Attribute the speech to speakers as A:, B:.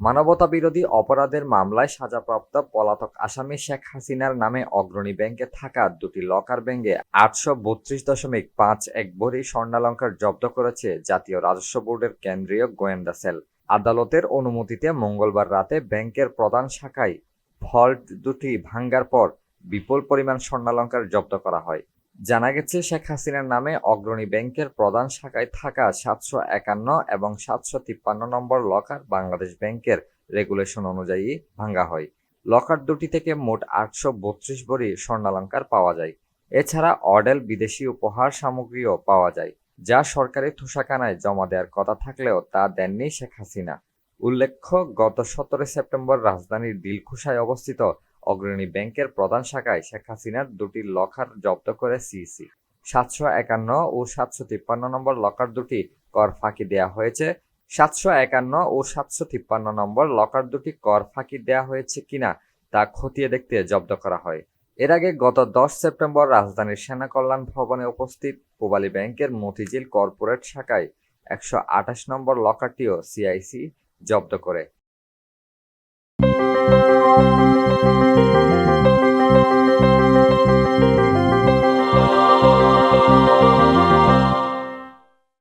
A: মানবতা বিরোধী অপরাধের মামলায় সাজাপ্রাপ্ত পলাতক আসামি শেখ হাসিনার নামে অগ্রণী ব্যাংকে থাকা দুটি লকার ব্যাংকে আটশো বত্রিশ দশমিক পাঁচ এক ভরি স্বর্ণালঙ্কার জব্দ করেছে জাতীয় রাজস্ব বোর্ডের কেন্দ্রীয় গোয়েন্দা সেল। আদালতের অনুমতিতে মঙ্গলবার রাতে ব্যাংকের প্রধান শাখায় ভল্ট দুটি ভাঙ্গার পর বিপুল পরিমাণ স্বর্ণালঙ্কার জব্দ করা হয়। জানা গেছে, শেখ হাসিনার নামে অগ্রণী ব্যাংকের প্রধান শাখায় থাকা সাতশো একান্ন এবং সাতশো তিপ্পান্ন নম্বর লকার বাংলাদেশ ব্যাংকের রেগুলেশন অনুযায়ী ভাঙ্গা হয়। লকার দুটি থেকে মোট আটশো বত্রিশ ভরি স্বর্ণালঙ্কার পাওয়া যায়। এছাড়া অডেল বিদেশি উপহার সামগ্রীও পাওয়া যায়, যা সরকারি তুষাখানায় জমা দেওয়ার কথা থাকলেও তা দেননি শেখ হাসিনা। উল্লেখ্য, গত সতেরো সেপ্টেম্বর রাজধানীর দিলখুশায় অবস্থিত অগ্রণী ব্যাংকের প্রধান শাখায় শেখ হাসিনার দুটি লকার জব্দ করে সিইসি। সাতশো একান্ন ও সাতশো তিপ্পান্ন নম্বর লকার দুটি কর ফাঁকি দেওয়া হয়েছে। সাতশো একান্ন ও সাতশো তিপ্পান্ন নম্বর লকার দুটি কর ফাঁকি দেওয়া হয়েছে কিনা তা খতিয়ে দেখতে জব্দ করা হয়। এর আগে গত দশ সেপ্টেম্বর রাজধানীর সেনা কল্যাণ ভবনে উপস্থিত পূবালী ব্যাংকের মতিঝিল কর্পোরেট শাখায় একশো আঠাশ নম্বর লকারটিও সিআইসি জব্দ করে।